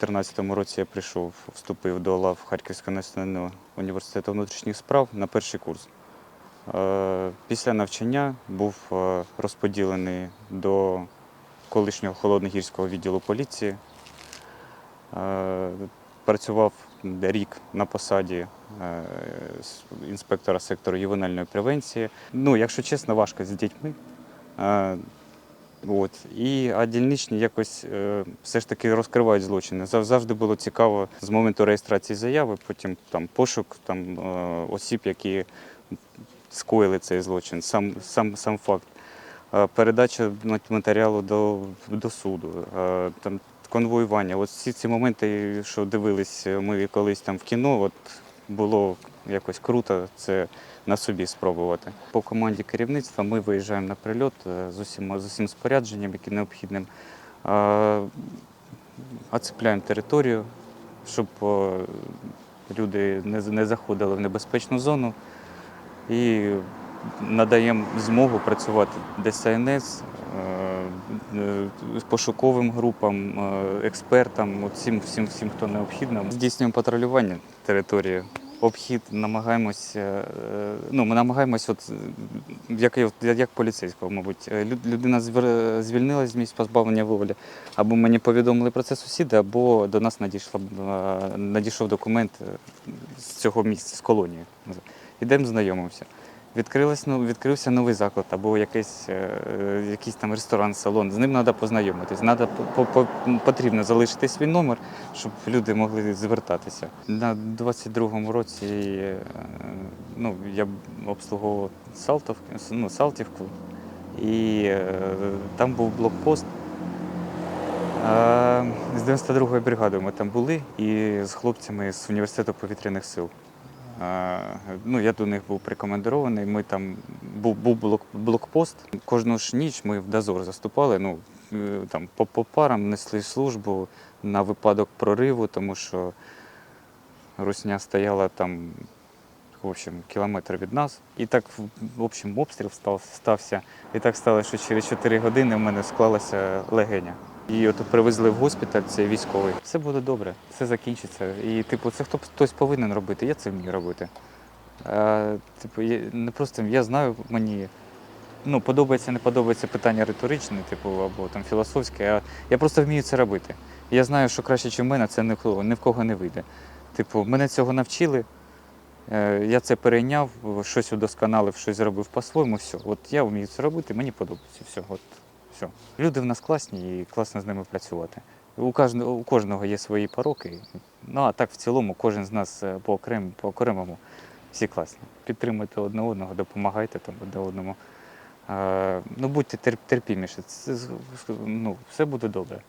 2012 році я прийшов, вступив до лав Харківського національного університету внутрішніх справ на перший курс. Е, Після навчання був е, розподілений до колишнього холодногірського відділу поліції. Е, Працював рік на посаді інспектора сектору ювенальної превенції. Ну, якщо чесно, важко з дітьми. От. І, а дільничні якось е, все ж таки розкривають злочини. Завжди було цікаво з моменту реєстрації заяви, потім там пошук там, е, осіб, які скоїли цей злочин, сам, сам, сам факт. Е, Передача матеріалу до, до суду, там, конвоювання. От всі ці моменти, що дивились ми колись там в кіно, от було якось круто це на собі спробувати. По команді керівництва ми виїжджаємо на прильот е, з усім, з усім спорядженням, яке необхідним. Оцепляємо територію, щоб е, люди не, заходили в небезпечну зону. І надаємо змогу працювати ДСНС, пошуковим групам, е, експертам, всім, всім, всім, хто необхідно. Здійснюємо патрулювання території. Обхід намагаємось, е, ну, ми намагаємось, от, е, як, як поліцейського, мабуть. Е, Людина звільнилась з місць позбавлення волі, або мені повідомили про це сусіди, або до нас надійшла, е, надійшов документ е, з цього місця, з колонії. Ідемо знайомимося. Відкрилось, ну, відкрився новий заклад або якийсь, е, е, якийсь там ресторан, салон. З ним треба познайомитись. Надо, по, по, потрібно залишити свій номер, щоб люди могли звертатися. На 22-му році е, ну, я обслуговував Салтов, ну, Салтівку, і там був блокпост. З 92-ї бригади ми там були і з хлопцями з університету повітряних сил. Ну, я до них був прикомандирований. Ми там був, був блок, блокпост. Кожну ж ніч ми в дозор заступали. Ну, е, там по, по парам несли службу на випадок прориву, тому що русня стояла там, в общем, кілометр від нас. І так, в общем, обстріл став, стався. І так сталося, що через 4 години в мене склалася легеня. І от привезли в госпіталь, це військовий. Все буде добре, все закінчиться. І, типу, це хто хтось повинен робити, я це вмію робити. А, типу, я, не просто я знаю, мені ну, подобається, не подобається питання риторичне, типу, або там філософське, а я просто вмію це робити. Я знаю, що краще, ніж в мене, це ні в кого, ні в кого не вийде. Типу, мене цього навчили, е, я це перейняв, щось удосконалив, щось зробив по-своєму, все. От я вмію це робити, мені подобається. Все, от, все. Люди в нас класні і класно з ними працювати. У кожного, у кожного є свої пороки. Ну а так в цілому кожен з нас е, по окрем, по окремому всі класні. Підтримуйте одне одного, допомагайте там одне одному. Е, ну, будьте терпіміші. Це, ну, все буде добре.